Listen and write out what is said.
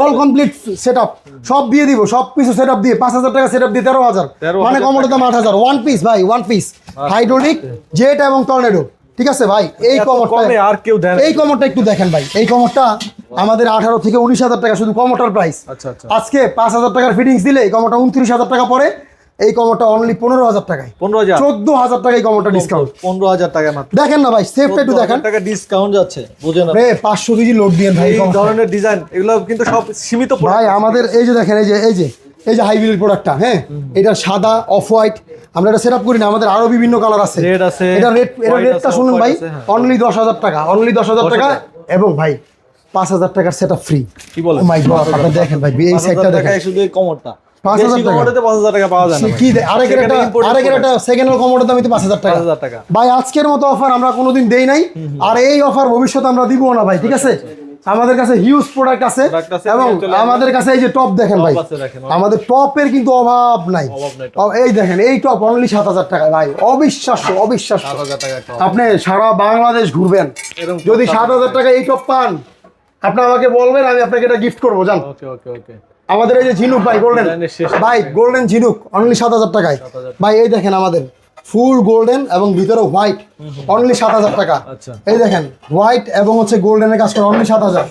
All complete set up সব দিয়ে দিব সব কিছু সেট আপ দিয়ে পাঁচ হাজার টাকা সেট আপ দিয়ে তেরো হাজার। মানে কমোডের দাম আট হাজার। ওয়ান পিস ভাই ওয়ান পিস হাইড্রোলিক জেট এবং টর্নেডো ঠিক আছে ভাই? এই কমরটা আর কেউ এই কমরটা একটু দেখেন ভাই। এই কমরটা আমাদের আঠারো থেকে উনিশ হাজার টাকা শুধু কমোটার প্রাইস আচ্ছা আচ্ছা। আজকে পাঁচ হাজার টাকার ফিটিংস দিলে এই কমরটা উনত্রিশ হাজার টাকা পরে এই কমোটা অনলি পনেরো হাজার টাকায়। পনেরো হাজার। চোদ্দ হাজার টাকা এই কমোটা ডিসকাউন্ট পনেরো হাজার টাকা মাত্র। দেখেন না ভাই সেফটা একটু দেখেন। টাকা ডিসকাউন্ট যাচ্ছে বুঝে না রে পাঁচশো কেজি লোড দিয়ে ভাই এই ধরনের ডিজাইন এগুলো কিন্তু সব সীমিত ভাই আমাদের এই যে দেখেন এই যে এই যে এই যে হাইব্রিড প্রোডাক্টটা হ্যাঁ? এটা সাদা অফ হোয়াইট আমরা এটা সেট আপ করি না আমাদের আরও বিভিন্ন কালার আছে। Red আছে, এটা রেট এটা রেটটা শুনুন ভাই হ্যাঁ। অনলি দশ হাজার টাকা অনলি দশ হাজার টাকা এবং ভাই পাঁচ হাজার টাকার সেট আপ ফ্রি কি বলেন? মাই গড আপনি দেখেন ভাই এই 5,000 সাইডটা দেখেন। শুধু এই কমরটা। 5,000 দেশি টাকা। কমরটাতে 5,000 টাকা পাওয়া যায় না সে ভাই। কি দে- আরেকের সেখানে একটা imported আরেকের product। একটা সেকেন্ড হ্যান্ড কমোডের দাম পাঁচ হাজার টাকা। 5,000 টাকা। ভাই আজকের মতো অফার আমরা কোনোদিন দেই নাই। আর এই অফার ভবিষ্যতে আমরা দিব না ভাই ঠিক আছে? আমাদের কাছে হিউজ প্রোডাক্ট আছে এবং আমাদের কাছে এই যে টপ দেখেন ভাই আমাদের টপের কিন্তু অভাব নাই। এই দেখেন এই টপ অনলি সাত হাজার টাকা ভাই অবিশ্বাস্য অবিশ্বাস্য। 7,000 টাকা একটা আপনি সারা বাংলাদেশ ঘুরবেন। যদি সাত হাজার টাকা এই টপ পান আপনি আমাকে বলবেন আমি আপনাকে এটা গিফট করব জান। ওকে ওকে ওকে। আমাদের এই যে ঝিনুক ভাই গোল্ডেন ভাই গোল্ডেন ঝিনুক অনলি সাত হাজার টাকায়। ভাই এই দেখেন আমাদের ফুল গোল্ডেন এবং ভিতরে হোয়াইট অনলি সাত হাজার টাকা। আচ্ছা। এই দেখেন হোয়াইট এবং হচ্ছে গোল্ডেনের কাজ করে অনলি সাত হাজার।